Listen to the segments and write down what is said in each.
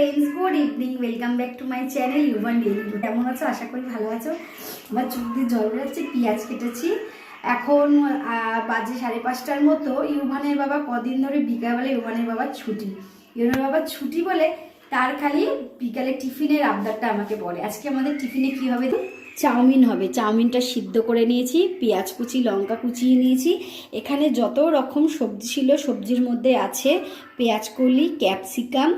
Friends good evening welcome back to my channel Yuvan Daily কেমন আছো? আশা করি ভালো আছো। আমার চোখ দিয়ে জল বেরোচ্ছে, পেঁয়াজ কেটেছি। এখন বাজে সাড়ে পাঁচটার মতো। ইউভানের বাবা কদিন ধরে বিকালবেলা ইউভানের বাবার ছুটি। ইউভানের বাবার ছুটি বলে তার খালি বিকালে টিফিনের আবদারটা আমাকে বলে। আজকে আমাদের টিফিনে কি হবে চাউমিন হবে। চাউমিনটা সিদ্ধ করে নিয়েছি, পেঁয়াজ কুচি, লঙ্কা কুচিয়ে নিয়েছি। এখানে যত রকম সবজি ছিল, সবজির মধ্যে আছে পেঁয়াজ কলি, ক্যাপসিকাম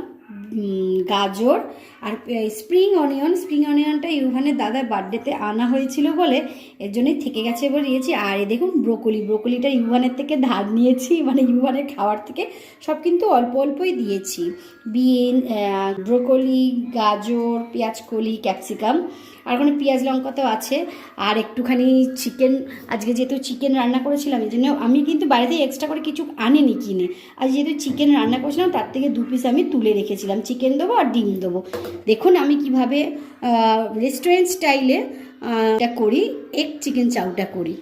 গাজর আর স্প্রিং অনিয়ন স্প্রিং অনিয়নটা ইউভানের দাদার বার্থডেতে আনা হয়েছিল বলে এর জন্যই থেকে গেছে এবার নিয়েছি আর এই দেখুন ব্রোকলি ব্রোকলিটা ইউভানের থেকে ধার নিয়েছি মানে ইউভানের খাওয়ার থেকে সব কিন্তু অল্প অল্পই দিয়েছি। বিন ব্রোকলি গাজর পেঁয়াজকলি ক্যাপসিকাম আর ওখানে পেঁয়াজ লঙ্কা তো আছে, আর একটুখানি চিকেন আজকে যেহেতু চিকেন রান্না করেছিলাম, এই জন্য আমি কিন্তু বাড়িতে এক্সট্রা করে কিছু আনিনি কিনে। আর যেহেতু চিকেন রান্না করেছিলাম, তার থেকে দু পিস আমি তুলে রেখেছিলাম। চিকেন দেবো আর ডিম দেবো। দেখুন আমি কীভাবে রেস্টুরেন্ট স্টাইলে এটা করি এগ চিকেন চাউটা করি।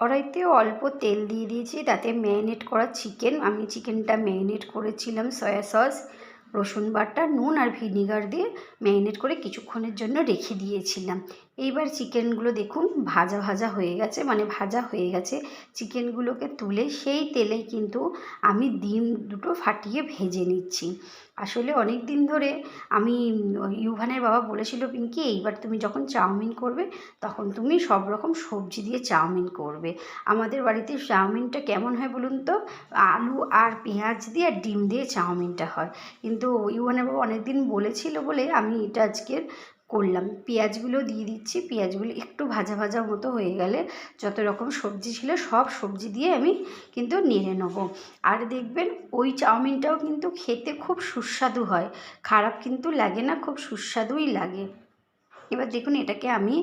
কড়াইতে অল্প তেল দিয়ে দিয়েছি, তাতে ম্যারিনেট করা চিকেন আমি চিকেনটা ম্যারিনেট করেছিলাম সয়া সস রসুন বাটা নুন আর ভিনিগার দিয়ে ম্যারিনেট করে কিছুক্ষণের জন্য রেখে দিয়েছিলাম। এইবার চিকেনগুলো দেখুন, ভাজা ভাজা হয়ে গেছে মানে ভাজা হয়ে গেছে। চিকেনগুলোকে তুলে সেই তেলে কিন্তু আমি ডিম দুটো ফাটিয়ে ভেজে নিচ্ছি। আসলে অনেক দিন ধরে আমি, ইউভানের বাবা বলেছিল, পিঙ্কি, এইবার তুমি যখন চাউমিন করবে, তখন তুমি সব রকম সবজি দিয়ে চাউমিন করবে। আমাদের বাড়িতে চাউমিনটা কেমন হয় বলুন তো? আলু আর পেঁয়াজ দিয়ে আর ডিম দিয়ে চাউমিনটা হয়। কিন্তু ইউভানের বাবা অনেক দিন বলেছিল বলে আমি এটা আজকের করলাম। পেঁয়াজগুলো দিয়ে দিচ্ছি। পেঁয়াজগুলো একটু ভাজা ভাজা মতো হয়ে গেলে যত রকম সবজি ছিল সব সবজি দিয়ে আমি কিন্তু নেড়ে নেব। আর দেখবেন ওই চাউমিনটাও কিন্তু খেতে খুব সুস্বাদু হয়। খারাপ কিন্তু লাগে না, খুব সুস্বাদুই লাগে। এবার দেখুন এটাকে আমি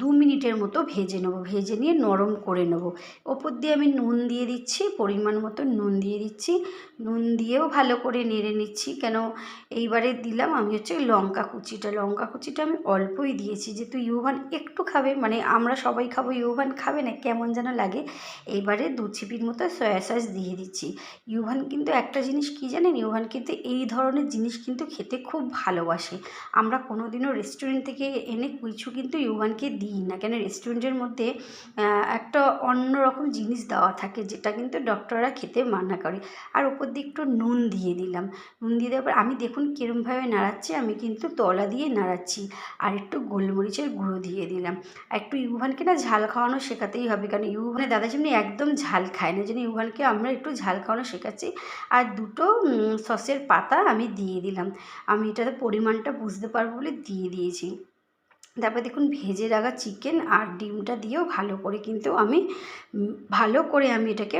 দু মিনিটের মতো ভেজে নেব। ভেজে নিয়ে নরম করে নেব। ওপর দিয়ে আমি নুন দিয়ে দিচ্ছি, পরিমাণ মতো নুন দিয়ে দিচ্ছি। নুন দিয়েও ভালো করে নেড়ে নিচ্ছি। কেন এইবারে দিলাম আমি হচ্ছে লঙ্কা কুচিটা। লঙ্কা কুচিটা আমি অল্পই দিয়েছি। যেহেতু ইউভান একটু খাবে মানে আমরা সবাই খাব, ইউভান খাবে না, কেমন যেন লাগে। এইবারে দু চিপির মতো সয়া সস দিয়ে দিচ্ছি। ইউভান কিন্তু একটা জিনিস কি জানেন? ইউভান কিন্তু এই ধরনের জিনিস কিন্তু খেতে খুব ভালোবাসে। আমরা কোনোদিনও রেস্টুরেন্ট থেকে এনে কিছু কিন্তু ইউভানকে দিই না। কেন? রেস্টুরেন্টের মধ্যে একটা অন্য রকম জিনিস দেওয়া থাকে, যেটা কিন্তু ডক্টররা খেতে মানা করে। আর ওপর দিয়ে একটু নুন দিয়ে দিলাম। নুন দিয়ে দেওয়ার পর আমি দেখুন কীরমভাবে নাড়াচ্ছি, আমি কিন্তু তলা দিয়ে নাড়াচ্ছি। আর একটু গোলমরিচের গুঁড়ো দিয়ে দিলাম। আর একটু ইউভানকে না ঝাল খাওয়ানো শেখাতেই হবে। কারণ ইউভানের দাদা যেমনি একদম ঝাল খায় না জন্য ইউভানকে আমরা একটু ঝাল খাওয়ানো শেখাচ্ছি। আর দুটো সসের পাতা আমি দিয়ে দিলাম। আমি এটাতে পরিমাণটা বুঝতে পারব বলে দিয়ে দিয়েছি। তারপর দেখুন ভেজে রাখা চিকেন আর ডিমটা দিয়েও ভালো করে কিন্তু আমি ভালো করে আমি এটাকে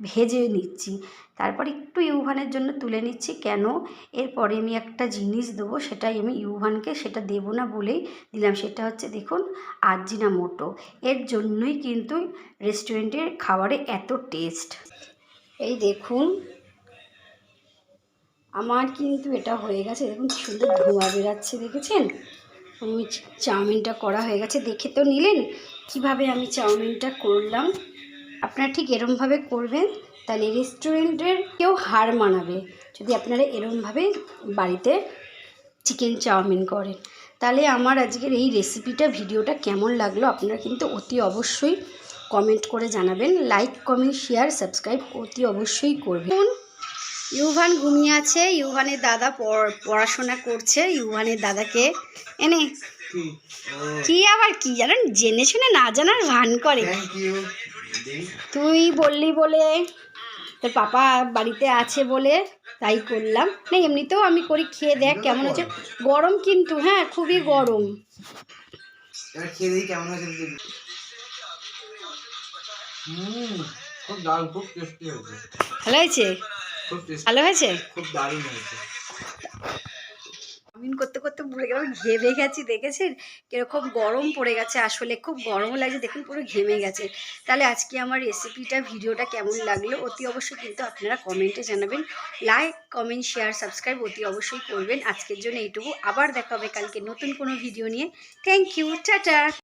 ভেজে নিচ্ছি। তারপর একটু ইউভানের জন্য তুলে নিচ্ছি কেন? এরপরে আমি একটা জিনিস দেবো, সেটাই আমি ইউভানকে সেটা দেবো না বলেই দিলাম। সেটা হচ্ছে দেখুন আজিনা মোটো। এর জন্যই কিন্তু রেস্টুরেন্টের খাবারে এত টেস্ট এই দেখুন আমার কিন্তু এটা হয়ে গেছে। দেখুন সুন্দর ধোঁয়া বেরাচ্ছে, দেখেছেন? আমি চাউমিনটা করা হয়ে গেছে, দেখে তো নিলেন। কীভাবে আমি চাউমিনটা করলাম? আপনারা ঠিক এরমভাবে করবেন, তাহলে রেস্টুরেন্টের কেউ হার মানাবে। যদি আপনারা এরমভাবে বাড়িতে চিকেন চাউমিন করেন। তাহলে আমার আজকের এই রেসিপিটা, ভিডিওটা কেমন লাগল আপনারা কিন্তু অতি অবশ্যই কমেন্ট করে জানাবেন। লাইক, কমেন্ট, শেয়ার, সাবস্ক্রাইব অতি অবশ্যই করবেন। ইউভান ঘুমিয়ে আছে ইউভানের দাদা পড়- পড়াশোনা করছে ইউভানের দাদাকে এনে কি আবার কি জানেন? জেনে শুনে না জানার ভান করে। তুই বললি বলে তোর পাপা বাড়িতে আছে বলে তাই করলাম। না এমনিতেও আমি করি খেয়ে দেখ কেমন হচ্ছে গরম কিন্তু হ্যাঁ খুবই গরম। এবার খেয়ে দেখি কেমন হুম খুব খুব টেস্টি হয়েছে। ভালো হয়েছে? ভালো হয়েছে? খুব দারুণ হয়েছে। চাউমিন করতে করতে পুরো গেলাম ঘেমে গেছি দেখেছেন? কীরকম গরম পড়ে গেছে আসলে খুব গরমও লাগছে দেখুন পুরো ঘেমে গেছে। তাহলে আজকে আমার রেসিপিটা ভিডিওটা কেমন লাগল অতি অবশ্যই কিন্তু আপনারা কমেন্টে জানাবেন। লাইক কমেন্ট শেয়ার সাবস্ক্রাইব অতি অবশ্যই করবেন। আজকের জন্য এইটুকু। আবার দেখা হবে কালকে নতুন কোনো ভিডিও নিয়ে। Thank you tata!